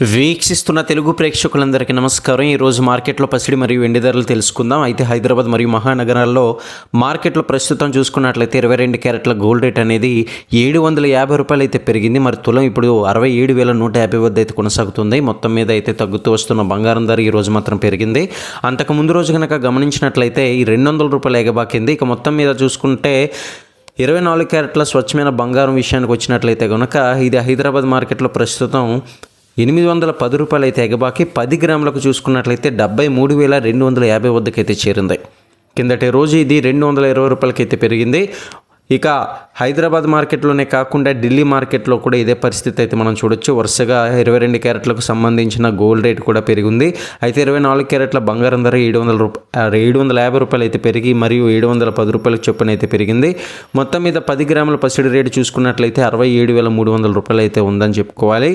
వీక్షిస్తున్న తెలుగు ప్రేక్షకులందరికీ నమస్కారం. ఈరోజు మార్కెట్లో పసిడి మరియు వెండి ధరలు తెలుసుకుందాం. అయితే హైదరాబాద్ మరియు మహానగరాల్లో మార్కెట్లో ప్రస్తుతం చూసుకున్నట్లయితే ఇరవై రెండు క్యారెట్ల గోల్డ్ రేట్ అనేది ఏడు వందల యాభై రూపాయలు అయితే పెరిగింది. మరి తులం ఇప్పుడు అరవై ఏడు వేల నూట యాభై వద్ద అయితే కొనసాగుతుంది. మొత్తం మీద అయితే తగ్గుతూ వస్తున్న బంగారం ధర ఈ రోజు మాత్రం పెరిగింది. అంతకు ముందు రోజు కనుక గమనించినట్లయితే ఈ రెండు వందల రూపాయలు ఎగబాకింది. ఇక మొత్తం మీద చూసుకుంటే ఇరవై నాలుగు క్యారెట్ల స్వచ్ఛమైన బంగారం విషయానికి వచ్చినట్లయితే కనుక ఇది హైదరాబాద్ మార్కెట్లో ప్రస్తుతం ఎనిమిది వందల పది రూపాయలు అయితే ఎగబాకి పది గ్రాములకు చూసుకున్నట్లయితే డెబ్బై మూడు వేల రెండు వందల యాభై వద్దకైతే చేరింది. కిందటి రోజు ఇది రెండు వందల ఇరవై రూపాయలకైతే పెరిగింది. ఇక హైదరాబాద్ మార్కెట్లోనే కాకుండా ఢిల్లీ మార్కెట్లో కూడా ఇదే పరిస్థితి అయితే మనం చూడొచ్చు. వరుసగా ఇరవై రెండు క్యారెట్లకు సంబంధించిన గోల్డ్ రేట్ కూడా పెరిగింది. అయితే ఇరవై నాలుగు క్యారెట్ల బంగారం ధర ఏడు వందల రూపాయ ఏడు వందల యాభై రూపాయలు అయితే పెరిగి మరియు ఏడు వందల పది రూపాయలకు చొప్పున అయితే పెరిగింది. మొత్తం మీద పది గ్రాముల పసిడి రేటు చూసుకున్నట్లయితే అరవై ఏడు వేల మూడు వందల రూపాయలు అయితే ఉందని చెప్పుకోవాలి.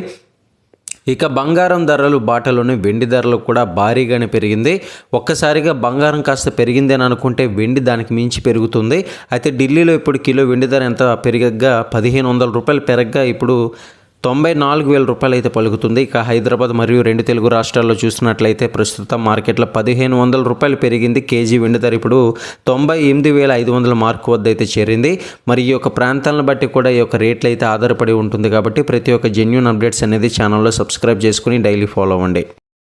ఇక బంగారం ధరలు బాటలోనే వెండి ధరలు కూడా భారీగానే పెరిగింది. ఒక్కసారిగా బంగారం కాస్త పెరిగింది అని అనుకుంటే వెండి దానికి మించి పెరుగుతుంది. అయితే ఢిల్లీలో ఇప్పుడు కిలో వెండి ధర ఎంత? పెరిగగా పదిహేను వందల రూపాయలు పెరగగా ఇప్పుడు తొంభై నాలుగు వేల రూపాయలు అయితే పలుకుతుంది. ఇక హైదరాబాద్ మరియు రెండు తెలుగు రాష్ట్రాల్లో చూసినట్లయితే ప్రస్తుతం మార్కెట్లో పదిహేను వందల రూపాయలు పెరిగింది. కేజీ వెండి ధర ఇప్పుడు తొంభై ఎనిమిది వేల ఐదు వందల మార్కు వద్ద అయితే చేరింది. మరి ఈ యొక్క ప్రాంతాలను బట్టి కూడా ఈ యొక్క రేట్లు అయితే ఆధారపడి ఉంటుంది కాబట్టి ప్రతి ఒక్క జెన్యున్ అప్డేట్స్ అనేది ఛానల్లో సబ్స్క్రైబ్ చేసుకుని డైలీ ఫాలో అవ్వండి.